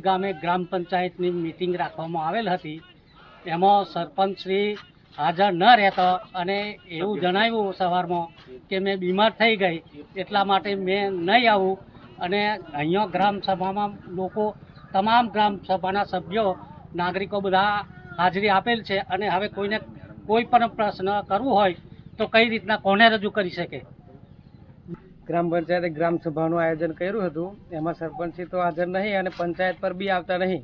ગામે ગ્રામ પંચાયતની મિટિંગ રાખવામાં આવેલ હતી. એમાં સરપંચ શ્રી હાજર ન રહેતા અને એવું જણાવ્યું સવારમાં કે મેં બીમાર થઈ ગઈ એટલા માટે મેં નહીં આવું. અને અહીંયા ગ્રામ સભામાં લોકો તમામ ગ્રામ સભાના સભ્યો નાગરિકો બધા હાજરી આપેલ છે અને હવે કોઈને કોઈ પણ પ્રશ્ન કરવું હોય તો કઈ રીતના કોને રજૂ કરી શકે? ગ્રામ પંચાયતે ગ્રામ સભાનું આયોજન કર્યું હતું. એમાં સરપંચી તો હાજર નહીં અને પંચાયત પર બી આવતા નહીં.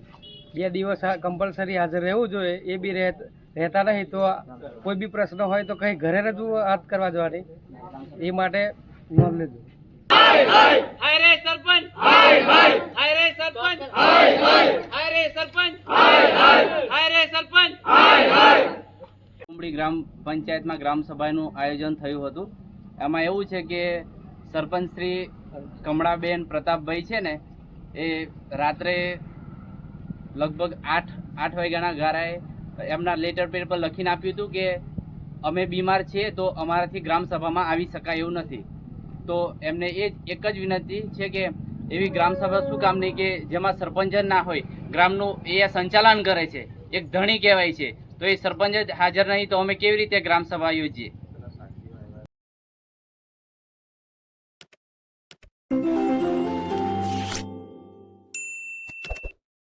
બે દિવસ કમ્પલસરી હાજર રહેવું જોઈએ એ બી રહેત- રહેતા નહીં તો કોઈ બી પ્રશ્ન હોય તો કઈ ઘરે રજૂઆત કરવા જવાની. એ માટે નોંધ લીધું સરપંચ. હાય રે સરપંચ. હાય રે સરપંચ. હાય રે સરપંચ. ઉમડી ગ્રામ પંચાયતમાં ગ્રામ સભાનું આયોજન થયું હતું. એમાં એવું છે કે સરપંચ શ્રી કમળાબેન પ્રતાપભાઈ છે ને એ રાત્રે લગભગ આઠ આઠ વાગ્યાના ગારાએ એમના લેટર પેડ પર લખીને આપ્યું હતું કે, અમે બીમાર છીએ તો અમારાથી ગ્રામસભામાં આવી શકાય એવું નથી. તો એમને એ એક જ વિનંતી છે કે એવી ગ્રામસભા શું કામની કે જેમાં સરપંચ જ ના હોય, ગ્રામનું એ સંચાલન કરે છે, એક ધણી કહેવાય છે. તો એ સરપંચ જ હાજર નહીં તો અમે કેવી રીતે ગ્રામસભા યોજીએ?